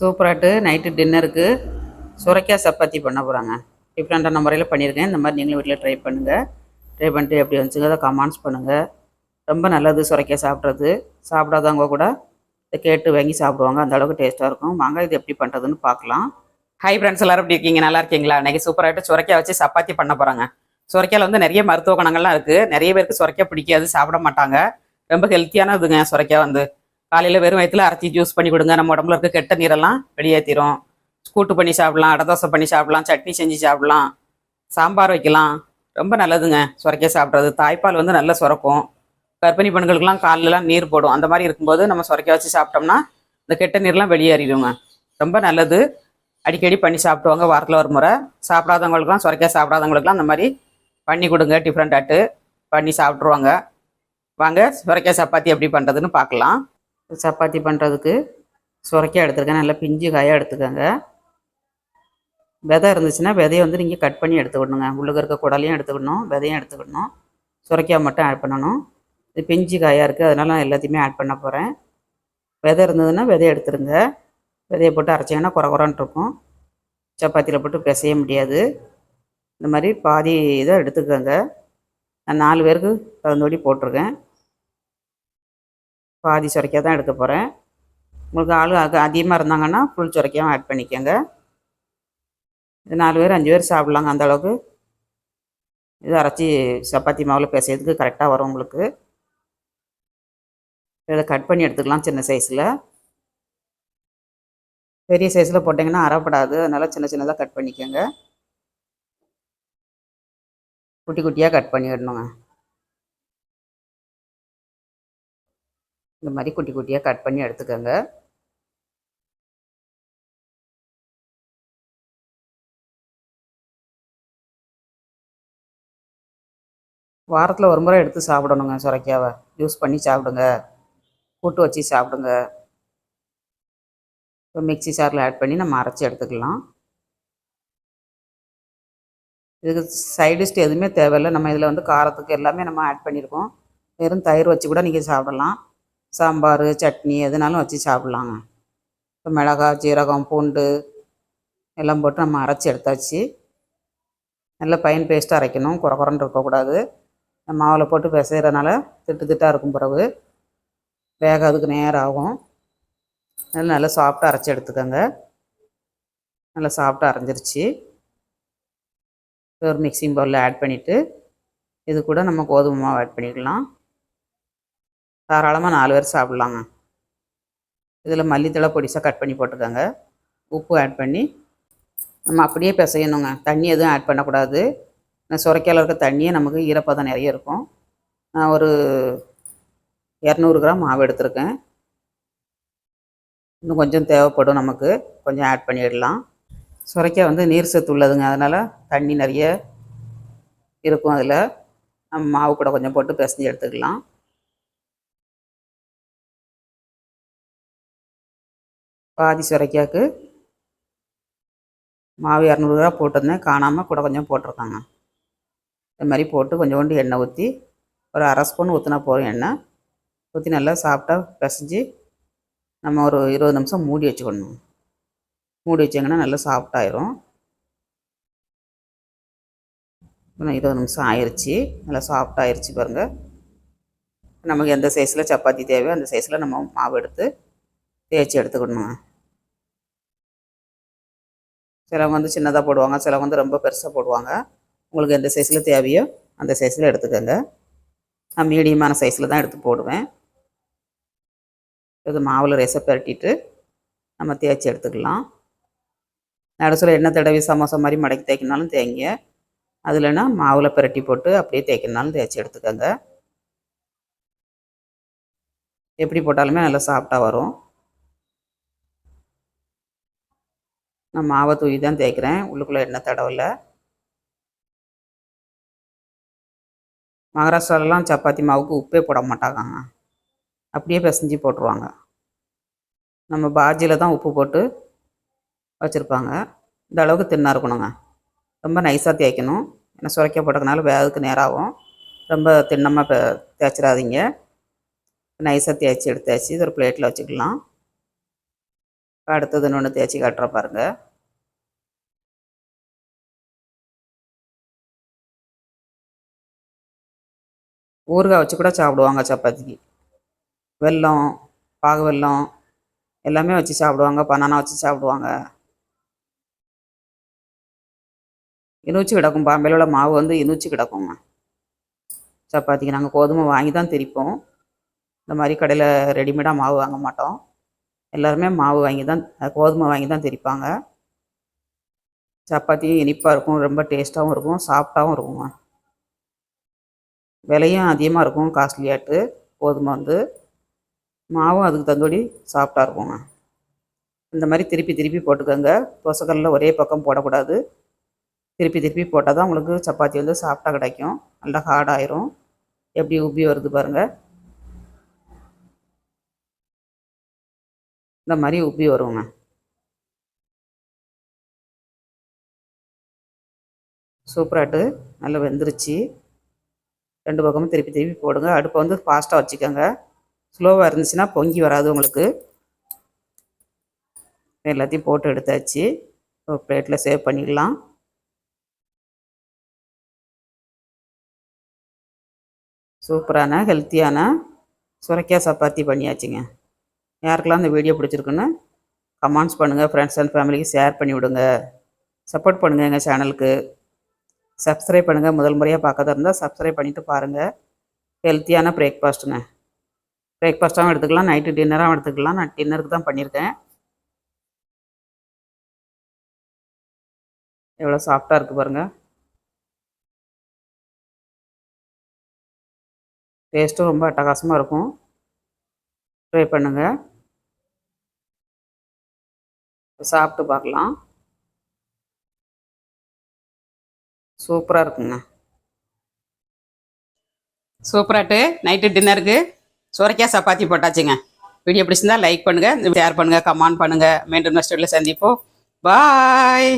சூப்பராட்டு. Night டின்னருக்கு சுரைக்காய் சப்பாத்தி பண்ண போகிறாங்க டிஃப்ரெண்ட்டான முறையில் பண்ணியிருக்கேன். இந்த மாதிரி நீங்களும் வீட்டில் ட்ரை பண்ணுங்கள் ட்ரை பண்ணிட்டு எப்படி வந்துச்சுங்க அதை கமெண்ட்ஸ் பண்ணுங்கள் ரொம்ப நல்லது சுரைக்காய் சாப்பிட்றது. சாப்பிடாதவங்க கூட இதை கேட்டு வாங்கி சாப்பிடுவாங்க. அந்த அளவுக்கு டேஸ்ட்டாக இருக்கும். வாங்க இது எப்படி பண்ணுறதுன்னு பார்க்கலாம். ஹை ஃப்ரெண்ட்ஸ் எல்லாரும் எப்படி இருக்கீங்க? நல்லா இருக்கீங்களா? இன்றைக்கி சூப்பராகிட்டு சுரைக்காய் வச்சு சப்பாத்தி பண்ண போகிறாங்க சுரைக்காயில் வந்து நிறைய மருத்துவ குணங்கள்லாம் இருக்குது நிறைய பேருக்கு சுரைக்காய் பிடிக்காது சாப்பிட மாட்டாங்க. ரொம்ப ஹெல்த்தியானதுங்க சுரைக்காய் வந்து. காலையில் வெறும் வயிற்றுல அரைச்சி ஜூஸ் பண்ணி கொடுங்க. நம்ம உடம்புல இருக்க கெட்ட நீரெல்லாம் வெளியேற்றிடும் கூட்டு பண்ணி சாப்பிடலாம் அடை தோசை பண்ணி சாப்பிடலாம் சட்னி செஞ்சு சாப்பிடலாம் சாம்பார் வைக்கலாம். ரொம்ப நல்லதுங்க. சுரைக்க சாப்பிட்றது. தாய்ப்பால் வந்து நல்லா சுரக்கும். கர்ப்பிணி பெண்களுக்கெல்லாம் கால்லலாம் நீர் போடும். அந்த மாதிரி இருக்கும்போது நம்ம சுரைக்க வச்சு சாப்பிட்டோம்னா இந்த கெட்ட நீர்லாம் வெளியேறிடுங்க. ரொம்ப நல்லது. அடிக்கடி பண்ணி சாப்பிடுவாங்க வாரத்தில் ஒரு முறை. சாப்பிடாதவங்களுக்குலாம் சுரைக்க சாப்பிடாதவங்களுக்குலாம் அந்த மாதிரி பண்ணி கொடுங்க. டிஃப்ரெண்ட் ஆட்டு பண்ணி சாப்பிட்ருவாங்க வாங்க சுரைக்காய் சப்பாத்தி எப்படி பண்ணுறதுன்னு பார்க்கலாம். சப்பாத்தி பண்ணுறதுக்கு சுரைக்காய் எடுத்துருக்கேன். நல்லா பிஞ்சு காயாக எடுத்துக்கோங்க. விதை இருந்துச்சுன்னா விதையை வந்து நீங்கள் கட் பண்ணி எடுத்துக்கணுங்க. உள்ளுக்கு இருக்க குடலையும் எடுத்துக்கணும் விதையும் எடுத்துக்கணும். சுரைக்காய் மட்டும் ஆட் பண்ணணும். இது பிஞ்சு காயாக இருக்குது அதனால் நான் எல்லாத்தையுமே ஆட் பண்ண போகிறேன் விதை இருந்ததுன்னா விதையை எடுத்துருங்க. விதையை போட்டு அரைச்சிங்கன்னா குறை குறைன்ட்டு இருக்கும். சப்பாத்தியில் போட்டு பிசைய முடியாது. இந்த மாதிரி பாதி இதை எடுத்துக்கோங்க. நான் நாலு பேருக்கு தகுந்தபடி போட்டிருக்கேன். பாதி சுரைக்காய் தான் எடுக்க போகிறேன் உங்களுக்கு ஆள் அக- அதிகமாக இருந்தாங்கன்னா ஃபுல் சுரைக்காயும் ஆட் பண்ணிக்கோங்க. இது நாலு பேர் அஞ்சு பேர் சாப்பிட்லாங்க அந்த அளவுக்கு. இது அரைச்சி சப்பாத்தி மாவில் பேசுறதுக்கு கரெக்டாக வரும் உங்களுக்கு. இதை கட் பண்ணி எடுத்துக்கலாம் சின்ன சைஸில் பெரிய சைஸில் போட்டிங்கன்னா அறப்படாது அதனால் சின்ன சின்னதாக கட் பண்ணிக்கோங்க. குட்டி குட்டியாக கட் பண்ணிடணுங்க. இந்த மாதிரி குட்டி குட்டியாக கட் பண்ணி எடுத்துக்கோங்க. வாரத்தில் ஒரு முறை எடுத்து சாப்பிடணுங்க சுரைக்காவை யூஸ் பண்ணி சாப்பிடுங்க. கூட்டு வச்சு சாப்பிடுங்க. இப்போ மிக்ஸி சாரில் ஆட் பண்ணி நம்ம அரைச்சி எடுத்துக்கலாம். இதுக்கு சைடிஸ்ட் எதுவுமே தேவையில்லை. நம்ம இதில் வந்து காரத்துக்கு எல்லாமே நம்ம ஆட் பண்ணியிருக்கோம் வெறும் தயிர் வச்சு கூட நீங்கள் சாப்பிடலாம். சாம்பார் சட்னி எதுனாலும் வச்சு சாப்பிட்லாங்க. இப்போ மிளகாய் ஜீரகம் பூண்டு எல்லாம் போட்டு நம்ம அரைச்சி எடுத்தாச்சு. நல்லா பையன் பேஸ்ட்டாக அரைக்கணும். குறை குறைன்னு இருக்கக்கூடாது. மாவில் போட்டு பிசைகிறதுனால திட்டு திட்டாக இருக்கும் பிறகு வேக அதுக்கு நேரம் ஆகும். நல்லா நல்லா சாஃப்டாக அரைச்சி எடுத்துக்கோங்க. நல்லா சாஃப்டாக அரைஞ்சிருச்சு. ஒரு மிக்சிங் பவுலில் ஆட் பண்ணிவிட்டு இது கூட நம்ம கோதுமை மாவு ஆட் பண்ணிக்கலாம். தாராளமாக நாலு பேர் சாப்பிட்லாங்க. இதில் மல்லித்தழை பொடிசாக கட் பண்ணி போட்டுக்கோங்க உப்பு ஆட் பண்ணி நம்ம அப்படியே பிசையணுங்க. தண்ணி எதுவும் ஆட் பண்ணக்கூடாது. இந்த சுரைக்காயில் இருக்க தண்ணியே நமக்கு ஈரப்பதம் நிறைய இருக்கும். நான் ஒரு இரநூறு கிராம் மாவு எடுத்திருக்கேன். இன்னும் கொஞ்சம் தேவைப்படும் நமக்கு. கொஞ்சம் ஆட் பண்ணிடலாம். சுரைக்காய் வந்து நீர் சத்து உள்ளதுங்க. அதனால் தண்ணி நிறைய இருக்கும் அதில். நம்ம மாவு கூட கொஞ்சம் போட்டு பிசைஞ்சு எடுத்துக்கலாம். பாதி சுரைக்காய்க்கு மாவு இரநூறுவா போட்டிருந்தேன். காணாமல் கூட கொஞ்சம் போட்டிருக்காங்க. இந்த மாதிரி போட்டு கொஞ்சோண்டு எண்ணெய் ஊற்றி ஒரு அரை ஸ்பூன் ஊற்றினா போதும் எண்ணெய். ஊற்றி நல்லா சாப்பிட்டா பிசைஞ்சு நம்ம ஒரு இருபது நிமிஷம் மூடி வச்சுக்கணும். மூடி வச்சிங்கன்னா நல்லா சாஃப்டாயிரும் இன்னும் இருபது நிமிஷம் ஆயிடுச்சு நல்லா சாஃப்டாகிடுச்சு பாருங்கள் நமக்கு எந்த சைஸில் சப்பாத்தி தேவையோ அந்த சைஸில் நம்ம மாவு எடுத்து தேய்ச்சி எடுத்துக்கணுங்க. சிலவங்க வந்து சின்னதாக போடுவாங்க சிலவங்க வந்து ரொம்ப பெருசாக போடுவாங்க. உங்களுக்கு எந்த சைஸில் தேவையோ அந்த சைஸில் எடுத்துக்கோங்க. நான் மீடியமான சைஸில் தான் எடுத்து போடுவேன். இது மாவில் ரேசை பரட்டிட்டு நம்ம தேய்ச்சி எடுத்துக்கலாம். நடுசில் எண்ணெய் தடவி சமோசா மாதிரி மடக்கி தேய்க்கினாலும் தேய்ங்க. அதுலனா மாவில் பிரட்டி போட்டு அப்படியே தேய்க்கினாலும் தேய்ச்சி எடுத்துக்கோங்க. எப்படி போட்டாலுமே நல்லா சாஃப்டாக வரும். நான் மாவை தூவி தான் தேய்க்கிறேன். உள்ளுக்குள்ளே எண்ணெய் தடவலை மகாராஷ்டிராலலாம் சப்பாத்தி மாவுக்கு உப்பே போட மாட்டாங்க அப்படியே பிசைஞ்சு போட்டுருவாங்க. நம்ம பாஜியில் தான் உப்பு போட்டு வச்சுருப்பாங்க. இந்த அளவுக்கு தின்னாக இருக்கணுங்க. ரொம்ப நைஸாக தேய்க்கணும். ஏன்னா சுரைக்க போட்டதுனால வேகத்துக்கு நேரம் ஆகும் ரொம்ப தின்னமாக தேய்ச்சிடாதீங்க. நைஸாக தேய்ச்சி எடுத்தாச்சு இது ஒரு பிளேட்டில் வச்சுக்கலாம். அடுத்தது இன்னொன்று தேய்ச்சி காட்டுற பாருங்க. ஊறுகாய் வச்சு கூட சாப்பிடுவாங்க சப்பாத்திக்கு. வெல்லம் பாகு வெல்லம் எல்லாமே வச்சு சாப்பிடுவாங்க பனானா வச்சு சாப்பிடுவாங்க. இனுச்சு கிடக்கும் பாம்பேலோட உள்ள மாவு வந்து இனுச்சு கிடக்குங்க. சப்பாத்திக்கு நாங்கள் கோதுமை வாங்கி தான் திரிப்போம். இந்த மாதிரி கடையில் ரெடிமேடாக மாவு வாங்க மாட்டோம். எல்லாருமே மாவு வாங்கி தான் கோதுமை வாங்கி தான் திரிப்பாங்க. சப்பாத்தியும் இனிப்பாக இருக்கும் ரொம்ப டேஸ்ட்டாகவும் இருக்கும் சாஃப்டாகவும் இருக்குங்க. விலையும் அதிகமாக இருக்கும் காஸ்ட்லியாட்டு கோதுமை வந்து. மாவும் அதுக்கு தந்தோடி சாஃப்டாக இருக்குங்க. இந்த மாதிரி திருப்பி திருப்பி போட்டுக்கோங்க. தோசைக்கல்லில் ஒரே பக்கம் போடக்கூடாது. திருப்பி திருப்பி போட்டால் தான் உங்களுக்கு சப்பாத்தி வந்து சாஃப்டாக கிடைக்கும். நல்லா ஹார்டாயிரும் எப்படி உப்பி வருது பாருங்கள் இந்த மாதிரி உப்பி வருவோங்க சூப்பராட்டு நல்லா வெந்துருச்சு. ரெண்டு பக்கமும் திருப்பி திருப்பி போடுங்க. அடுப்பை வந்து ஃபாஸ்ட்டாக வச்சுக்கோங்க. ஸ்லோவாக இருந்துச்சுன்னா பொங்கி வராது உங்களுக்கு. எல்லாத்தையும் போட்டு எடுத்தாச்சு. ஒரு பிளேட்டில் சேவ் பண்ணிடலாம் சூப்பரான ஹெல்த்தியான சுரைக்காய் சப்பாத்தி பண்ணியாச்சுங்க. யாருக்கெல்லாம் இந்த வீடியோ பிடிச்சிருக்குன்னு கமெண்ட்ஸ் பண்ணுங்கள் ஃப்ரெண்ட்ஸ் அண்ட் ஃபேமிலிக்கு ஷேர் பண்ணி விடுங்க. சப்போர்ட் பண்ணுங்கள் எங்கள் சேனலுக்கு சப்ஸ்கிரைப் பண்ணுங்கள் முதல் முறையாக பார்க்கறதா இருந்தால் சப்ஸ்கிரைப் பண்ணிவிட்டு பாருங்கள் ஹெல்த்தியான பிரேக்ஃபாஸ்ட்டுங்க பிரேக்ஃபாஸ்ட்டாகவும் எடுத்துக்கலாம் நைட்டு டின்னராகவும் எடுத்துக்கலாம். நான் டின்னருக்கு தான் பண்ணியிருக்கேன். எவ்வளோ சாஃப்டாக இருக்குது பாருங்கள் டேஸ்ட்டும் ரொம்ப அட்டகாசமாக இருக்கும். ட்ரை பண்ணுங்கள் சாப்பிட்டு பார்க்கலாம். சூப்பராக இருக்குங்க. சூப்பராட்டு நைட்டு டின்னருக்கு சுரைக்காய் சப்பாத்தி போட்டாச்சுங்க. வீடியோ பிடிச்சிருந்தா லைக் பண்ணுங்கள் ஷேர் பண்ணுங்கள் கமெண்ட் பண்ணுங்கள் மீண்டும் நெக்ஸ்ட் வீடியோவில் சந்திப்போம். பாய்